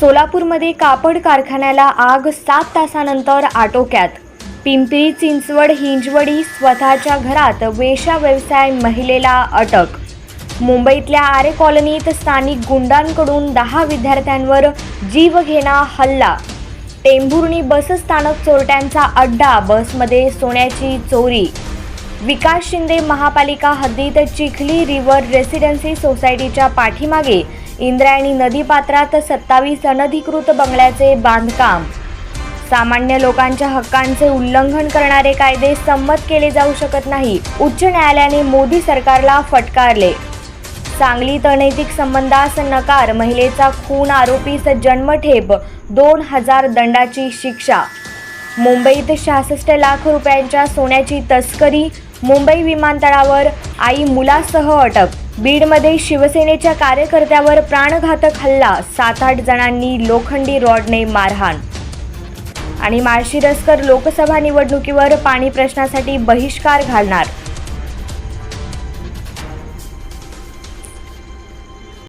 सोलापूरमध्ये कापड कारखान्याला आग सात तासानंतर आटोक्यात. पिंपरी चिंचवड हिंजवडी स्वतःच्या घरात वेशा व्यवसाय महिलेला अटक. मुंबईतल्या आरे कॉलनीत स्थानिक गुंडांकडून दहा विद्यार्थ्यांवर जीवघेणा हल्ला. टेंभुर्णी बसस्थानक चोरट्यांचा अड्डा बसमध्ये सोन्याची चोरी विकास शिंदे महापालिका हद्दीत चिखली रिव्हर रेसिडेन्सी सोसायटीच्या पाठीमागे इंद्रायणी नदीपात्रात सत्तावीस अनधिकृत बंगल्याचे बांधकाम. सामान्य लोकांच्या हक्कांचे उल्लंघन करणारे कायदे संमत केले जाऊ शकत नाही उच्च न्यायालयाने मोदी सरकारला फटकारले. सांगलीत अनैतिक संबंधास नकार महिलेचा खून आरोपीस जन्मठेप दोन हजार दंडाची शिक्षा. मुंबईत सहासष्ट लाख रुपयांच्या सोन्याची तस्करी मुंबई विमानतळावर आई मुलासह अटक बीडमध्ये शिवसेनेच्या कार्यकर्त्यावर प्राणघातक हल्ला सात आठ जणांनी लोखंडी रॉडने मारहाण. आणि माळशिरस्कर लोकसभा निवडणुकीवर पाणी प्रश्नासाठी बहिष्कार घालणार.